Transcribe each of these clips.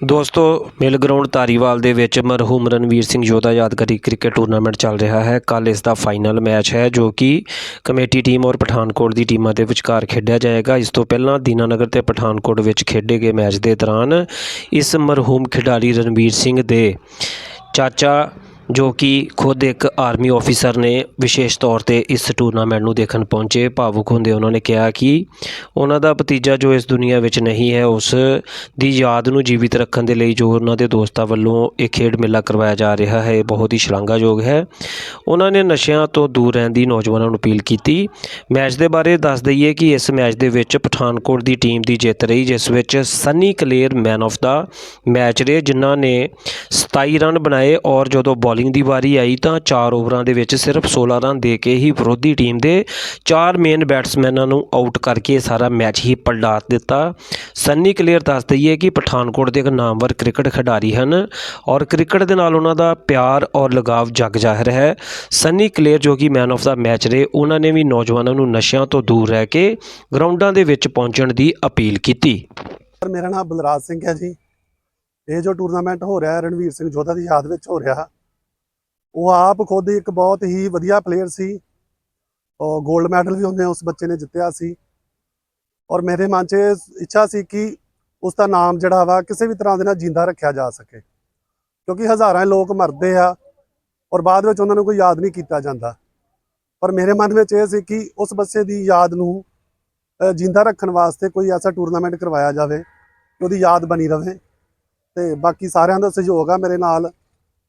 ਦੋਸਤੋ ਮਿਲ ਗਰਾਊਂਡ ਧਾਰੀਵਾਲ ਦੇ ਵਿੱਚ ਮਰਹੂਮ ਰਣਵੀਰ ਸਿੰਘ ਯੋਧਾ ਯਾਦਗਾਰੀ ਕ੍ਰਿਕਟ ਟੂਰਨਾਮੈਂਟ ਚੱਲ ਰਿਹਾ ਹੈ। ਕੱਲ ਇਸ ਦਾ ਫਾਈਨਲ ਮੈਚ ਹੈ, ਜੋ ਕਿ ਕਮੇਟੀ ਟੀਮ ਔਰ ਪਠਾਨਕੋਟ ਦੀ ਟੀਮਾਂ ਦੇ ਵਿਚਕਾਰ ਖੇਡਿਆ ਜਾਏਗਾ। ਇਸ ਤੋਂ ਪਹਿਲਾਂ ਦੀਨਾਨਗਰ ਤੇ ਪਠਾਨਕੋਟ ਵਿੱਚ ਖੇਡੇ ਗਏ ਮੈਚ ਦੇ ਦੌਰਾਨ ਇਸ ਮਰਹੂਮ ਖਿਡਾਰੀ ਰਣਵੀਰ ਸਿੰਘ ਦੇ ਚਾਚਾ ਜੋ ਕਿ ਖੁਦ ਇੱਕ ਆਰਮੀ ਆਫੀਸਰ ਨੇ ਵਿਸ਼ੇਸ਼ ਤੌਰ ਤੇ ਇਸ ਟੂਰਨਾਮੈਂਟ ਨੂੰ ਦੇਖਣ ਪਹੁੰਚੇ। ਭਾਵੁਕ ਹੁੰਦੇ ਉਹਨਾਂ ਨੇ ਕਿਹਾ ਕਿ ਉਹਨਾਂ ਦਾ ਭਤੀਜਾ ਜੋ ਇਸ ਦੁਨੀਆ ਵਿੱਚ ਨਹੀਂ ਹੈ, ਉਸ ਦੀ ਯਾਦ ਨੂੰ ਜੀਵਿਤ ਰੱਖਣ ਦੇ ਲਈ ਜੋ ਉਹਨਾਂ ਦੇ ਦੋਸਤਾਂ ਵੱਲੋਂ ਇਹ ਖੇਡ ਮੇਲਾ ਕਰਵਾਇਆ ਜਾ ਰਿਹਾ ਹੈ, ਇਹ ਬਹੁਤ ਹੀ ਸ਼ਲਾਘਾਯੋਗ ਹੈ। ਉਹਨਾਂ ਨੇ ਨਸ਼ਿਆਂ ਤੋਂ ਦੂਰ ਰਹਿਣ ਦੀ ਨੌਜਵਾਨਾਂ ਨੂੰ ਅਪੀਲ ਕੀਤੀ। ਮੈਚ ਦੇ ਬਾਰੇ ਦੱਸ ਦਈਏ ਕਿ ਇਸ ਮੈਚ ਦੇ ਵਿੱਚ ਪਠਾਨਕੋਟ ਦੀ ਟੀਮ ਦੀ ਜਿੱਤ ਰਹੀ, ਜਿਸ ਵਿੱਚ Sunny Kaler man of the match ਰਹੇ, ਜਿਨ੍ਹਾਂ ਨੇ 27 ਰਨ ਬਣਾਏ ਔਰ ਜਦੋਂ ਬੋਲ ਬੋਲਿੰਗ ਦੀ ਵਾਰੀ ਆਈ ਤਾਂ 4 ਓਵਰਾਂ ਦੇ ਵਿੱਚ ਸਿਰਫ 16 ਰਨ ਦੇ ਕੇ ਹੀ ਵਿਰੋਧੀ ਟੀਮ ਦੇ ਚਾਰ ਮੇਨ ਬੈਟਸਮੈਨਾਂ ਨੂੰ ਆਊਟ ਕਰਕੇ ਸਾਰਾ ਮੈਚ ਹੀ ਪਲਟਾ ਦਿੱਤਾ। ਸੰਨੀ ਕਲੀਅਰ ਦੱਸ ਦਈਏ ਕਿ ਪਠਾਨਕੋਟ ਦੇ ਇੱਕ ਨਾਮਵਰ ਕ੍ਰਿਕਟ ਖਿਡਾਰੀ ਹਨ ਔਰ ਕ੍ਰਿਕਟ ਦੇ ਨਾਲ ਉਹਨਾਂ ਦਾ ਪਿਆਰ ਔਰ ਲਗਾਵ ਜਗ ਜ਼ਾਹਿਰ ਹੈ। ਸੰਨੀ ਕਲੀਅਰ ਜੋ ਕਿ ਮੈਨ ਆਫ ਦਾ ਮੈਚ ਰਹੇ, ਉਹਨਾਂ ਨੇ ਵੀ ਨੌਜਵਾਨਾਂ ਨੂੰ ਨਸ਼ਿਆਂ ਤੋਂ ਦੂਰ ਰਹਿ ਕੇ ਗਰਾਊਂਡਾਂ ਦੇ ਵਿੱਚ ਪਹੁੰਚਣ ਦੀ ਅਪੀਲ ਕੀਤੀ। ਮੇਰਾ ਨਾਮ ਬਲਰਾਜ ਸਿੰਘ ਹੈ ਜੀ। ਇਹ ਜੋ ਟੂਰਨਾਮੈਂਟ ਹੋ ਰਿਹਾ ਰਣਵੀਰ ਸਿੰਘ ਜੋਧਾ ਦੀ ਯਾਦ ਵਿੱਚ ਹੋ ਰਿਹਾ। ਉਹ ਆਪ ਖੁਦ ਇੱਕ ਬਹੁਤ ਹੀ ਵਧੀਆ ਪਲੇਅਰ ਸੀ ਔਰ 골ਡ ਮੈਡਲ ਵੀ ਉਹਨੇ ਉਸ ਬੱਚੇ ਨੇ ਜਿੱਤਿਆ ਸੀ। ਔਰ ਮੇਰੇ ਮਨ 'ਚ ਇਹ ਇੱਛਾ ਸੀ ਕਿ ਉਸ ਦਾ ਨਾਮ ਜਿਹੜਾ ਵਾ ਕਿਸੇ ਵੀ ਤਰ੍ਹਾਂ ਦੇ ਨਾਲ ਜਿੰਦਾ ਰੱਖਿਆ ਜਾ ਸਕੇ। ਕਿਉਂਕਿ ਹਜ਼ਾਰਾਂ ਲੋਕ ਮਰਦੇ ਆ ਔਰ ਬਾਅਦ ਵਿੱਚ ਉਹਨਾਂ ਨੂੰ ਕੋਈ ਯਾਦ ਨਹੀਂ ਕੀਤਾ ਜਾਂਦਾ। ਪਰ ਮੇਰੇ ਮਨ ਵਿੱਚ ਇਹ ਸੀ ਕਿ ਉਸ ਬੱਚੇ ਦੀ ਯਾਦ ਨੂੰ ਅ, ਜਿੰਦਾ ਰੱਖਣ ਵਾਸਤੇ ਕੋਈ ਐਸਾ ਟੂਰਨਾਮੈਂਟ ਕਰਵਾਇਆ ਜਾਵੇ ਉਹਦੀ ਯਾਦ ਬਣੀ ਰਵੇ ਤੇ ਬਾਕੀ ਸਾਰਿਆਂ ਦਾ ਸਹਿਯੋਗ ਆ ਮੇਰੇ ਨਾਲ।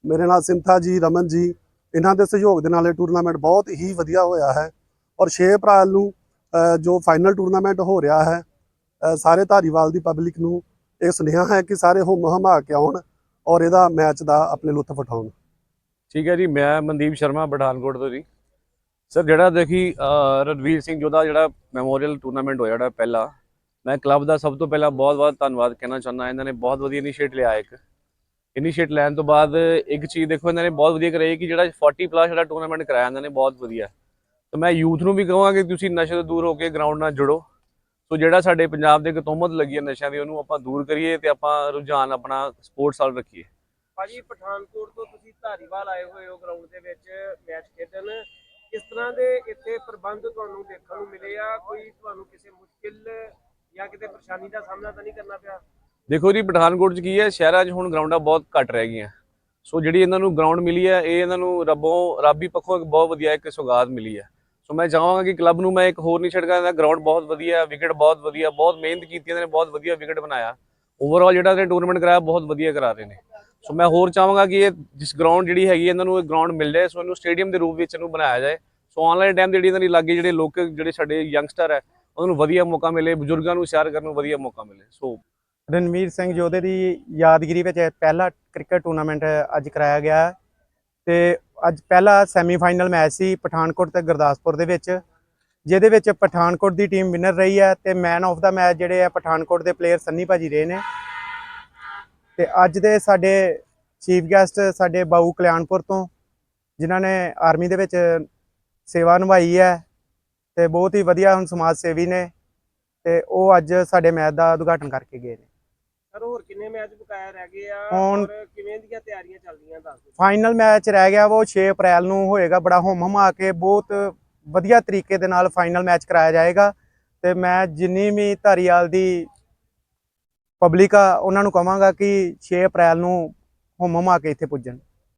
ਮੇਰੇ ਨਾਲ ਸਿੰਥਾ ਜੀ, ਰਮਨ ਜੀ, ਇਹਨਾਂ ਦੇ ਸਹਿਯੋਗ ਦੇ ਨਾਲ ਇਹ ਟੂਰਨਾਮੈਂਟ ਬਹੁਤ ਹੀ ਵਧੀਆ ਹੋਇਆ ਹੈ ਔਰ 6 ਅਪ੍ਰੈਲ ਨੂੰ ਜੋ ਫਾਈਨਲ ਟੂਰਨਾਮੈਂਟ ਹੋ ਰਿਹਾ ਹੈ ਸਾਰੇ ਧਾਰੀਵਾਲ ਦੀ ਪਬਲਿਕ ਨੂੰ ਇਹ ਸੁਨੇਹਾ ਹੈ ਕਿ ਸਾਰੇ ਹੁਮ ਹਮਾ ਕੇ ਆਉਣ ਔਰ ਇਹਦਾ ਮੈਚ ਦਾ ਆਪਣੇ ਲੁਤਫ ਉਠਾਉਣ ਠੀਕ ਹੈ ਜੀ, ਮੈਂ ਮਨਦੀਪ ਸ਼ਰਮਾ, ਪਠਾਨਕੋਟ ਤੋਂ ਜੀ। ਸਰ, ਜਿਹੜਾ ਦੇਖੀ ਰਣਵੀਰ ਸਿੰਘ ਜੋਧਾ ਜਿਹੜਾ ਮੈਮੋਰੀਅਲ ਟੂਰਨਾਮੈਂਟ ਹੋਇਆ ਜਿਹੜਾ ਪਹਿਲਾ, ਮੈਂ ਕਲੱਬ ਦਾ ਸਭ ਤੋਂ ਪਹਿਲਾਂ ਬਹੁਤ-ਬਹੁਤ ਧੰਨਵਾਦ ਕਹਿਣਾ ਚਾਹੁੰਦਾ, ਇਹਨਾਂ ਨੇ ਬਹੁਤ ਵਧੀਆ ਇਨੀਸ਼ੀਏਟ ਲਿਆ ਇੱਕ। ਇਨੀਸ਼ੀਏਟ ਲੈਣ ਤੋਂ ਬਾਅਦ ਇੱਕ ਚੀਜ਼ ਦੇਖੋ, ਇਹਨਾਂ ਨੇ ਬਹੁਤ ਵਧੀਆ ਕਰਾਈ ਕਿ ਜਿਹੜਾ 40 ਪਲੱਸ ਜਿਹੜਾ ਟੂਰਨਾਮੈਂਟ ਕਰਾਇਆ ਇਹਨਾਂ ਨੇ, ਬਹੁਤ ਵਧੀਆ। ਤਾਂ ਮੈਂ ਯੂਥ ਨੂੰ ਵੀ ਕਹਾਂਗਾ ਕਿ ਤੁਸੀਂ ਨਸ਼ੇ ਤੋਂ ਦੂਰ ਹੋ ਕੇ ਗਰਾਊਂਡ ਨਾਲ ਜੁੜੋ। ਸੋ ਜਿਹੜਾ ਸਾਡੇ ਪੰਜਾਬ ਦੇ ਇੱਕ ਤੋਮਤ ਲੱਗੀ ਹੈ ਨਸ਼ਿਆਂ ਦੀ, ਉਹਨੂੰ ਆਪਾਂ ਦੂਰ ਕਰੀਏ ਤੇ ਆਪਾਂ ਰੁਝਾਨ ਆਪਣਾ ਸਪੋਰਟਸ ਵੱਲ ਰੱਖੀਏ। ਭਾਜੀ, ਪਠਾਨਕੋਟ ਤੋਂ ਤੁਸੀਂ ਧਾਰੀਵਾਲ ਆਏ ਹੋਏ ਹੋ ਗਰਾਊਂਡ ਦੇ ਵਿੱਚ, ਮੈਚ ਖੇਡਣ। ਕਿਸ ਤਰ੍ਹਾਂ ਦੇ ਇੱਥੇ ਪ੍ਰਬੰਧ ਤੁਹਾਨੂੰ ਦੇਖਣ ਨੂੰ ਮਿਲੇ ਆ? ਕੋਈ ਤੁਹਾਨੂੰ ਕਿਸੇ ਮੁਸ਼ਕਿਲ ਜਾਂ ਕਿਤੇ ਪਰੇਸ਼ਾਨੀ ਦਾ ਸਾਹਮਣਾ ਤਾਂ ਨਹੀਂ ਕਰਨਾ ਪਿਆ? ਦੇਖੋ ਜੀ, ਪਠਾਨਕੋਟ 'ਚ ਕੀ ਹੈ, ਸ਼ਹਿਰਾਂ 'ਚ ਹੁਣ ਗਰਾਊਂਡਾਂ ਬਹੁਤ ਘੱਟ ਰਹਿ ਗਈਆਂ। ਸੋ ਜਿਹੜੀ ਇਹਨਾਂ ਨੂੰ ਗਰਾਊਂਡ ਮਿਲੀ ਹੈ, ਇਹ ਇਹਨਾਂ ਨੂੰ ਰੱਬੋਂ, ਰੱਬੀ ਪੱਖੋਂ ਇੱਕ ਬਹੁਤ ਵਧੀਆ ਇੱਕ ਸੁਗਾਤ ਮਿਲੀ ਹੈ। ਸੋ ਮੈਂ ਚਾਹਾਂਗਾ ਕਿ ਕਲੱਬ ਨੂੰ ਮੈਂ ਇੱਕ ਹੋਰ ਨਹੀਂ ਛੱਡਗਾ ਇਹਦਾ ਗਰਾਊਂਡ ਬਹੁਤ ਵਧੀਆ ਵਿਕਟ ਬਹੁਤ ਵਧੀਆ, ਬਹੁਤ ਮਿਹਨਤ ਕੀਤੀ, ਇਹਨਾਂ ਨੇ ਬਹੁਤ ਵਧੀਆ ਵਿਕਟ ਬਣਾਇਆ। ਓਵਰਆਲ ਜਿਹੜਾ ਇਹਨੇ ਟੂਰਨਾਮੈਂਟ ਕਰਾਇਆ, ਬਹੁਤ ਵਧੀਆ ਕਰਾ ਰਹੇ ਨੇ। ਸੋ ਮੈਂ ਹੋਰ ਚਾਹਾਂਗਾ ਕਿ ਇਹ ਜਿਸ ਗਰਾਊਂਡ ਜਿਹੜੀ ਹੈਗੀ ਇਹਨਾਂ ਨੂੰ ਇਹ ਗਰਾਊਂਡ ਮਿਲ ਜਾਏ, ਸੋ ਇਹਨੂੰ ਸਟੇਡੀਅਮ ਦੇ ਰੂਪ ਵਿੱਚ ਇਹਨੂੰ ਬਣਾਇਆ ਜਾਏ। ਸੋ ਆਨਲਾਈਨ ਟਾਈਮ ਜਿਹੜੀ ਇਹਨਾਂ ਦੀ ਲੱਗੇ ਜਿਹੜੇ ਲੋਕ, ਜਿਹੜੇ ਸਾਡੇ ਯੰਗਸਟਰ ਹੈ, ਉਹਨਾਂ ਨੂੰ ਵਧੀਆ ਮੌਕਾ ਮਿਲੇ, ਬਜ਼ੁਰਗਾਂ ਨੂੰ ਸ਼ੇਅਰ ਕਰਨ ਨੂੰ ਵਧੀਆ ਮੌਕਾ ਮਿਲੇ। ਸੋ ਰਣਵੀਰ ਸਿੰਘ ਯੋਧੇ ਦੀ ਯਾਦਗਿਰੀ ਵਿੱਚ ਪਹਿਲਾ ਕ੍ਰਿਕਟ ਟੂਰਨਾਮੈਂਟ ਅੱਜ ਕਰਾਇਆ ਗਿਆ ਹੈ। ਤੇ ਅੱਜ ਪਹਿਲਾ ਸੈਮੀਫਾਈਨਲ ਮੈਚ ਸੀ ਪਠਾਨਕੋਟ ਤੇ ਗੁਰਦਾਸਪੁਰ ਦੇ ਵਿੱਚ, ਜਿਹਦੇ ਵਿੱਚ ਪਠਾਨਕੋਟ ਦੀ ਟੀਮ ਵਿਨਰ ਰਹੀ ਹੈ ਤੇ ਮੈਨ ਆਫ ਦਾ ਮੈਚ ਜਿਹੜੇ ਆ ਪਠਾਨਕੋਟ ਦੇ ਪਲੇਅਰ ਸੰਨੀ ਭਾਜੀ ਰਹੇ ਨੇ। ਤੇ ਅੱਜ ਦੇ ਸਾਡੇ ਚੀਫ ਗੈਸਟ ਸਾਡੇ ਬਾਊ ਕਲਿਆਣਪੁਰ ਤੋਂ, ਜਿਨ੍ਹਾਂ ਨੇ ਆਰਮੀ ਦੇ ਵਿੱਚ ਸੇਵਾ ਨਿਭਾਈ ਹੈ ਤੇ ਬਹੁਤ ਹੀ ਵਧੀਆ ਹੁਣ ਸਮਾਜ ਸੇਵੀ ਨੇ ਤੇ ਉਹ ਅੱਜ ਸਾਡੇ ਮੈਚ ਦਾ ਉਦਘਾਟਨ ਕਰਕੇ ਗਏ ਨੇ। ਸਰ ਹੋਰ ਕਿੰਨੇ ਮੈਚ ਬਕਾਇਆ ਰਹਿ ਗਏ ਆ? ਹੁਣ- ਔਰ ਕਿਵੇਂ ਦੀਆਂ ਤਿਆਰੀਆਂ ਚੱਲਦੀਆਂ ਦੱਸ ਦਿਓ? ਫਾਈਨਲ ਮੈਚ ਰਹਿ ਗਿਆ ਉਹ 6 ਅਪ੍ਰੈਲ ਨੂੰ ਹੋਏਗਾ ਬੜਾ ਹੁਮ ਹਮਾ ਕੇ ਬਹੁਤ ਵਧੀਆ ਤਰੀਕੇ ਦੇ ਨਾਲ ਫਾਈਨਲ ਮੈਚ ਕਰਾਇਆ ਜਾਏਗਾ। ਤੇ ਮੈਂ ਜਿੰਨੀ ਵੀ ਧਾਰੀਵਾਲ ਦੀ ਪਬਲਿਕ ਆ ਉਹਨਾਂ ਨੂੰ ਕਹਾਂਗਾ ਕਿ 6 ਅਪ੍ਰੈਲ ਨੂੰ ਹੁਮ ਹਮਾ ਕੇ ਇੱਥੇ ਪੁੱਜਣ।